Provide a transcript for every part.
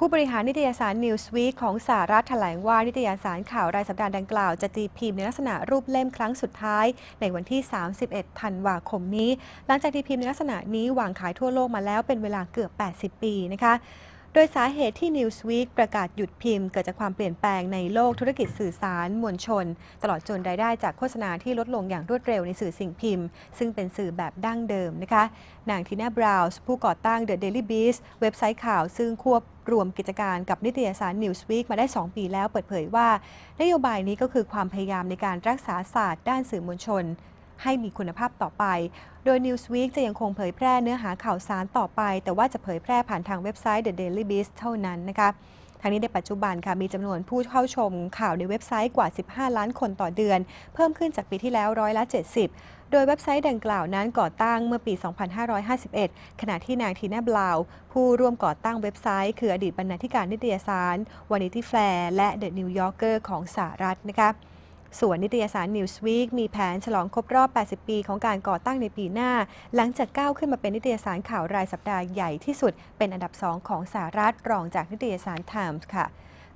ผู้บริหารนิตยสาร Newsweek ของสหรัฐแถลงว่านิตยสารข่าวรายสัปดาห์ดังกล่าวจะตีพิมพ์ในลักษณะรูปเล่มครั้งสุดท้าย ในวันที่ 31 ธันวาคมนี้ หลังจากตีพิมพ์ในลักษณะนี้วางขายทั่วโลกมาแล้วเป็นเวลาเกือบ 80 ปีนะคะ โดยสาเหตุที่ Newsweek ประกาศหยุดพิมพ์เกิดจากความเปลี่ยนแปลงในโลกธุรกิจสื่อสารมวลชน ตลอดจนรายได้จากโฆษณาที่ลดลงอย่างรวดเร็วในสื่อสิ่งพิมพ์ ซึ่งเป็นสื่อแบบดั้งเดิมนะคะ นางทีน่าบราวส์ผู้ก่อตั้ง The Daily Beast เว็บไซต์ข่าวซึ่งควบรวมกิจการกับนิตยสาร Newsweek มาได้ 2 ปีแล้วเปิดเผยว่า นโยบายนี้ก็คือความพยายามในการรักษาศาสตร์ด้านสื่อมวลชน ให้มีคุณภาพต่อไป โดย Newsweek จะยังคงเผยแพร่เนื้อหาข่าวสารต่อไป แต่ว่าจะเผยแพร่ผ่านทางเว็บไซต์ The Daily Beast เท่านั้นนะคะทางนี้ในปัจจุบันค่ะมีจำนวนผู้เข้าชมข่าวในเว็บไซต์กว่า 15 ล้านคนต่อเดือน เพิ่มขึ้นจากปีที่แล้วร้อยละ 70 โดยเว็บไซต์ดังกล่าวนั้นก่อตั้งเมื่อปี 2551 ขณะที่นางทีน่าบลาว ผู้ร่วมก่อตั้งเว็บไซต์ คืออดีตบรรณาธิการนิตยสาร Vanity Fair และ The New Yorker ของสหรัฐนะคะ ส่วนนิตยสาร Newsweek มีแผนฉลองครบรอบ 80 ปีของการก่อตั้งในปีหน้า หลังจากก้าวขึ้นมาเป็นนิตยสารข่าวรายสัปดาห์ใหญ่ที่สุด เป็นอันดับ 2 ของสหรัฐรองจากนิตยสาร Times ค่ะ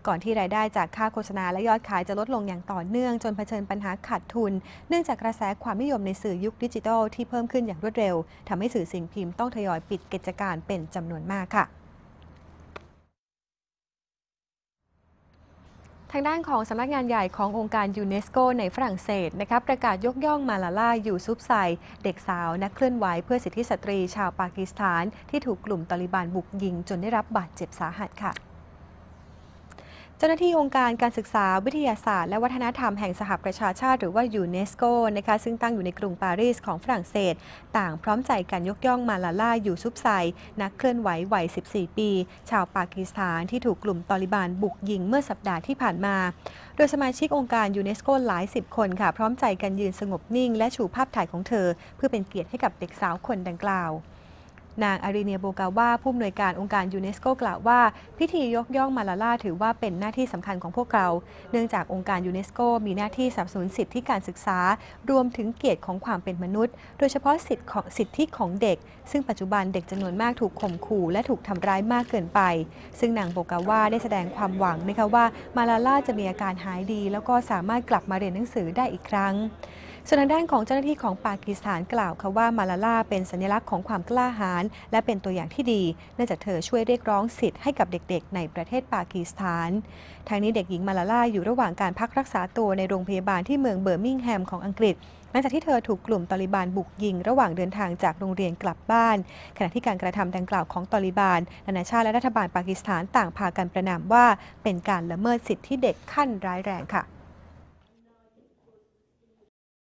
ก่อนที่รายได้จากค่าโฆษณาและยอดขายจะลดลงอย่างต่อเนื่อง จนเผชิญปัญหาขาดทุน เนื่องจากกระแสความนิยมในสื่อยุคดิจิทัลที่เพิ่มขึ้นอย่างรวดเร็วทำให้สื่อสิ่งพิมพ์ต้องทยอยปิดกิจการเป็นจำนวนมากค่ะ ทางด้านของสำนักงานใหญ่ขององค์การยูเนสโกในฝรั่งเศสนะคะประกาศยกย่องมาลาลาอยู่ซุปไซเด็กสาวนักเคลื่อนไหวเพื่อสิทธิสตรีชาวปากีสถาน ที่ถูกกลุ่มตอลิบันบุกยิงจนได้รับบาดเจ็บสาหัสค่ะ จ้าหน้าที่องค์การการศึกษาวิทยาศาสตร์และวัฒนธรรมแห่งสหประชาชาติหรือว่ายูเนสโกนะคะซึ่งตั้งอยู่ในกรุงปารีสของฝรั่งเศส ต่างพร้อมใจกันยกย่องมาลาล่าอยู่ซุปไซ นักเคลื่อนไหววัย 14 ปี ชาวปากีสถานที่ถูกกลุ่มตอลิบันบุกยิงเมื่อสัปดาห์ที่ผ่านมา โดยสมาชิกองค์การยูเนสโกหลายสิบคนค่ะ พร้อมใจกันยืนสงบนิ่ง และชูภาพถ่ายของเธอ เพื่อเป็นเกียรติให้กับเด็กสาวคนดังกล่าว นางอารีเนียโบกาว่าผู้อำนวยการองค์การยูเนสโกกล่าวว่า พิธียกย่องมาลาลาถือว่าเป็นหน้าที่สำคัญของพวกเรา เนื่องจากองค์การยูเนสโกมีหน้าที่สนับสนุนสิทธิการศึกษา รวมถึงเกียรติของความเป็นมนุษย์ โดยเฉพาะสิทธิของสิทธิของเด็ก ซึ่งปัจจุบันเด็กจำนวนมากถูกข่มขู่และถูกทำร้ายมากเกินไป ซึ่งนางโบกาว่าได้แสดงความหวังนะคะว่ามาลาลาจะมีอาการหายดี แล้วก็สามารถกลับมาเรียนหนังสือได้อีกครั้งส่วนทางด้านของเจ้าหน้าที่ของปากีสถานกล่าวค่ะว่ามาลาลาเป็นสัญลักษณ์ของความกล้าหาญและเป็นตัวอย่างที่ดี เนื่องจากเธอช่วยเรียกร้องสิทธิ์ให้กับเด็กๆ ในประเทศปากีสถาน ทางนี้เด็กหญิงมาลาล่าอยู่ระหว่างการพักรักษาตัวในโรงพยาบาลที่เมืองเบอร์มิงแฮมของอังกฤษหลังจากที่เธอถูกกลุ่มตอลิบานบุกยิง ระหว่างเดินทางจากโรงเรียนกลับบ้าน ขณะที่การกระทำดังกล่าวของตอลิบาน นานาชาติและรัฐบาลปากีสถานต่างพากันประนามว่าเป็นการละเมิดสิทธิเด็กขั้นร้ายแรงค่ะ